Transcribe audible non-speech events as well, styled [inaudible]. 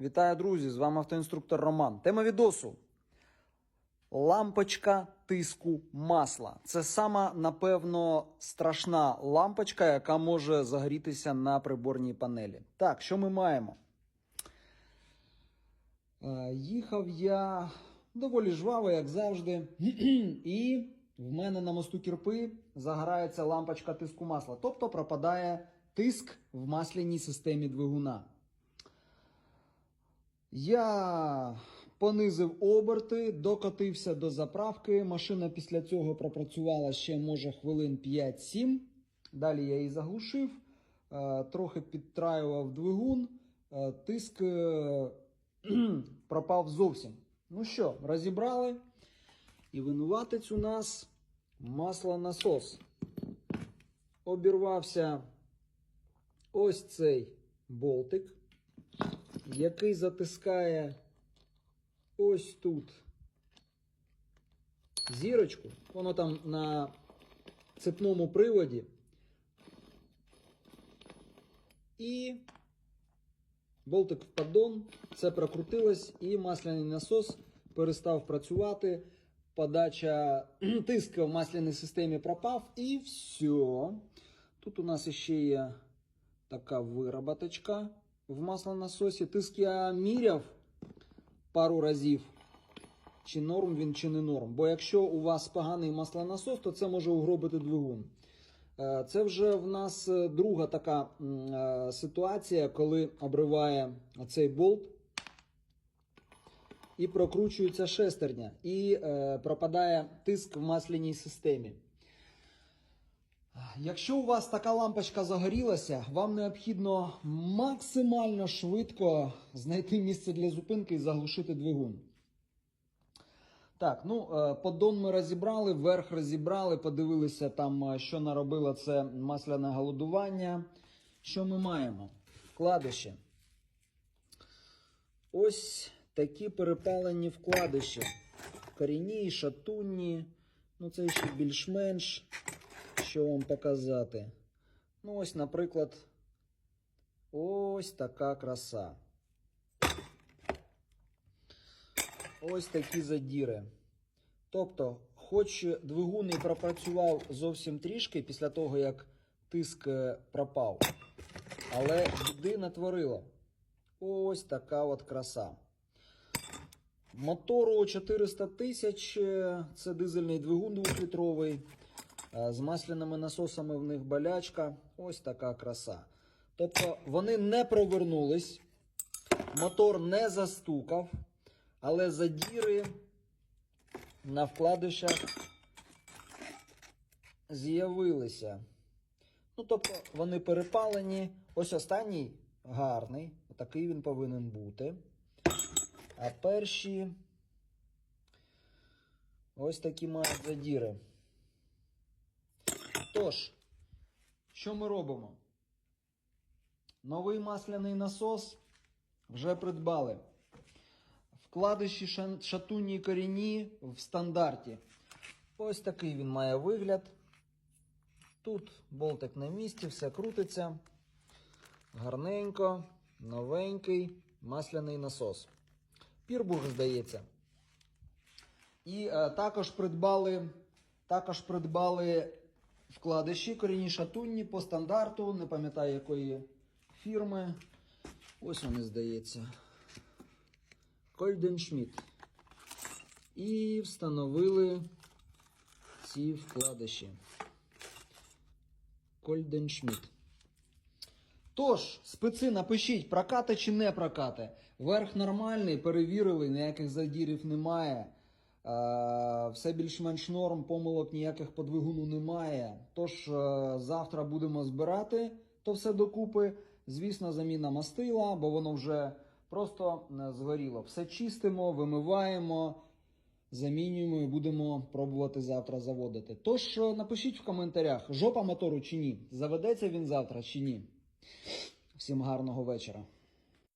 Вітаю, друзі! З вами автоінструктор Роман. Тема відосу. Лампочка тиску масла. Це сама, напевно, страшна лампочка, яка може загорітися на приборній панелі. Так, що ми маємо? Е, Їхав я доволі жваво, як завжди. [clears throat] І в мене на мосту кірпи загорається лампочка тиску масла. Тобто пропадає тиск в масляній системі двигуна. Я понизив оберти, докотився до заправки. Машина після цього пропрацювала ще, може, хвилин 5-7. Далі я її заглушив, е, трохи підтраював двигун, е, тиск е, [clears throat] пропав зовсім. Ну що, розібрали. І винуватець у нас маслонасос. Обірвався ось цей болтик який затискає ось тут зірочку. Воно там на цепному приводі. І болтик в поддон, це прокрутилось, і масляний насос перестав працювати. Подача [clears throat] тиск в масляній системі пропав, і все. Тут у нас ще є така вироботочка в маслонасосі. Тиск я міряв пару разів, чи норм він, чи не норм. Бо якщо у вас поганий маслонасос, то це може угробити двигун. Е, Це вже в нас е, друга така е, ситуація, коли обриває цей болт і прокручується шестерня, і пропадає тиск в масляній системі. Якщо у вас така лампочка загорілася, вам необхідно максимально швидко знайти місце для зупинки і заглушити двигун. Так, ну е, поддон ми розібрали, верх розібрали, подивилися там, е, що наробило це масляне голодування. Що ми маємо? Вкладиші. Ось такі перепалені вкладиші. Корінні, шатунні. Ну, це ще більш-менш що вам показати. Ну, ось, наприклад, ось така краса. Ось такі задіри. Тобто, хоч двигун і пропрацював зовсім трішки після того, як тиск е, пропав, але біди натворило. Ось така от краса. Мотору 400 тисяч, е, це дизельний двигун 2-літровий. Е, З масляними насосами в них болячка. Ось така краса. Тобто вони не провернулись, мотор не застукав, але задіри на вкладишах з'явилися. Ну, тобто вони перепалені. Ось останній гарний, такий він повинен бути. А перші ось такі мають задіри. Тож, що ми робимо? Новий масляний насос вже придбали. Вкладиші шатунні і корінні в стандарті. Ось такий він має вигляд. Тут болтик на місці, все крутиться. Гарненько, новенький масляний насос. Пірбург, здається. І е, також придбали, також придбали вкладиші корінні шатунні по стандарту, не пам'ятаю якої фірми. Ось вони, здається. Кольденшміт. І встановили ці вкладиші. Кольденшміт. Тож, специ, напишіть, прокати чи не прокати. Верх нормальний, перевірили, ніяких задірів немає. Е, Все більш-менш норм, помилок ніяких по двигуну немає. Тож е, завтра будемо збирати то все докупи. Звісно, заміна мастила, бо воно вже просто е, згоріло. Все чистимо, вимиваємо, замінюємо і будемо пробувати завтра заводити. Тож напишіть в коментарях, жопа мотору чи ні. Заведеться він завтра чи ні. Всім гарного вечора.